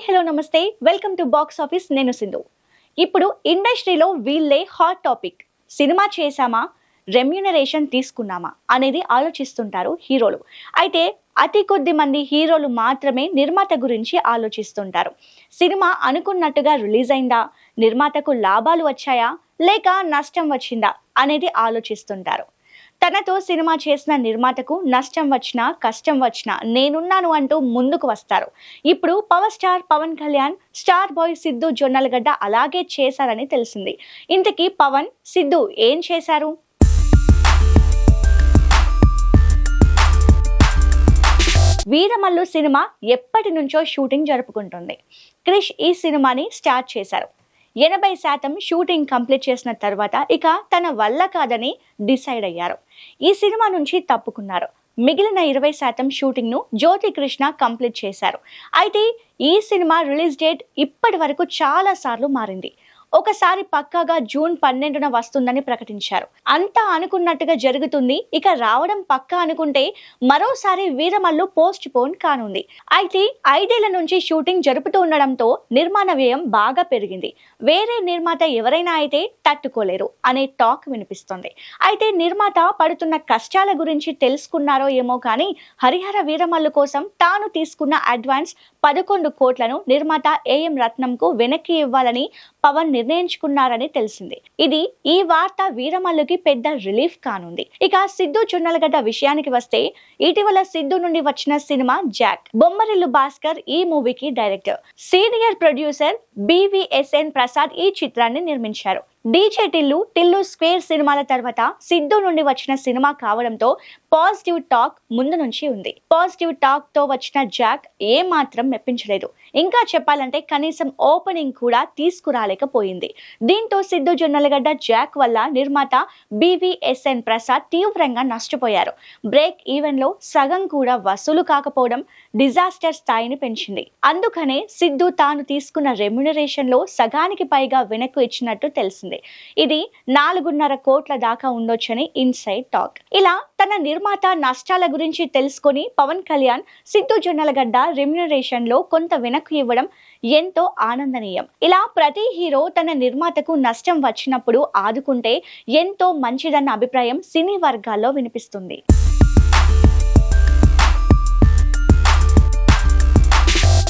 Hi hello నమస్తే welcome to box office నేను సింధు. ఇప్పుడు ఇండస్ట్రీలో వీళ్ళే హాట్ టాపిక్ సినిమా చేశామా? రెమ్యునరేషన్ తీసుకున్నామా? అనేది ఆలోచిస్తుంటారు హీరోలు. అయితే అతి కొద్ది మంది హీరోలు మాత్రమే నిర్మాత గురించి ఆలోచిస్తుంటారు. సినిమా అనుకున్నట్టుగా రిలీజ్ అయిందా? నిర్మాతకు లాభాలు వచ్చాయా? లేక నష్టం వచ్చిందా? అనేది ఆలోచిస్తుంటారు. తనతో సినిమా చేసిన నిర్మాతకు నష్టం వచ్చినా కష్టం వచ్చినా నేనున్నాను అంటూ ముందుకు వస్తారు. ఇప్పుడు power star Pawan Kalyan star boy Siddhu Jonnalagadda అలాగే చేశారని తెలిసింది. ఇంతకీ పవన్ సిద్ధు ఏం చేశారు? వీరమల్లు సినిమా ఎప్పటి నుంచో షూటింగ్ జరుపుకుంటుంది. క్రిష్ ఈ సినిమాని స్టార్ట్ చేశారు. ఎనభై శాతం షూటింగ్ కంప్లీట్ చేసిన తర్వాత ఇక తన వల్ల కాదని డిసైడ్ అయ్యారు. ఈ సినిమా నుంచి తప్పుకున్నారు. మిగిలిన ఇరవై శాతం షూటింగ్ను జ్యోతి కృష్ణ కంప్లీట్ చేశారు. అయితే ఈ సినిమా రిలీజ్ డేట్ ఇప్పటి వరకు చాలా సార్లు మారింది. ఒకసారి పక్కాగా జూన్ పన్నెండున వస్తుందని ప్రకటించారు. అంతా అనుకున్నట్టుగా జరుగుతుంది. ఇక రావడం పక్కా అనుకుంటే మరోసారి వీరమల్లు పోస్ట్ పోన్ కానుంది. అయితే ఐదేళ్ళ నుంచి షూటింగ్ జరుపుతూ ఉండడంతో నిర్మాణ వ్యయం బాగా పెరిగింది. వేరే నిర్మాత ఎవరైనా అయితే తట్టుకోలేరు అనే టాక్ వినిపిస్తుంది. అయితే నిర్మాత పడుతున్న కష్టాల గురించి తెలుసుకున్నారో ఏమో కానీ హరిహర వీరమల్లు కోసం తాను తీసుకున్న అడ్వాన్స్ పదకొండు కోట్లను నిర్మాత ఏఎం రత్నంకు వెనక్కి ఇవ్వాలని పవన్ నిర్ణయించుకున్నారని తెలిసింది. ఇది ఈ వార్త వీరమల్లుకి పెద్ద రిలీఫ్ కానుంది. ఇక సిద్ధు చున్నలగడ్డ విషయానికి వస్తే ఇటీవల సిద్ధు నుండి వచ్చిన సినిమా జాక్. బొమ్మరిల్లు భాస్కర్ ఈ మూవీకి director. Senior producer BVSN Prasad ఈ చిత్రాన్ని నిర్మించారు. డీజే టిల్లు టిల్లు స్క్వేర్ సినిమాల తర్వాత సిద్ధు నుండి వచ్చిన సినిమా కావడంతో పాజిటివ్ టాక్ ముందు నుంచి ఉంది. పాజిటివ్ టాక్తో వచ్చిన జాక్ ఏ మాత్రం మెప్పించలేదు. ఇంకా చెప్పాలంటే కనీసం ఓపెనింగ్ కూడా తీసుకురాలేకపోయింది. దీంతో సిద్ధు జొన్నలగడ్డ జాక్ వల్ల నిర్మాత బివిఎస్ఎన్ ప్రసాద్ తీవ్రంగా నష్టపోయారు. బ్రేక్ ఈవెన్లో సగం కూడా వసూలు కాకపోవడం డిజాస్టర్ స్థాయిని పెంచింది. అందుకనే సిద్ధు తాను తీసుకున్న రెమ్యునరేషన్లో సగానికి పైగా వెనక్కు ఇచ్చినట్టు తెలిసింది. ఇది నాలుగున్నర కోట్ల దాకా ఉండొచ్చని ఇన్సైడ్ టాక్. ఇలా తన నిర్మాత నష్టాల గురించి తెలుసుకొని పవన్ కళ్యాణ్ సిద్ధు జొన్నలగడ్డ రెమ్యునరేషన్లో కొంత వెనక్కు ఇవ్వడం ఎంతో ఆనందనీయం. ఇలా ప్రతి హీరో తన నిర్మాతకు నష్టం వచ్చినప్పుడు ఆదుకుంటే ఎంతో మంచిదన్న అభిప్రాయం సినీ వర్గాల్లో వినిపిస్తుంది.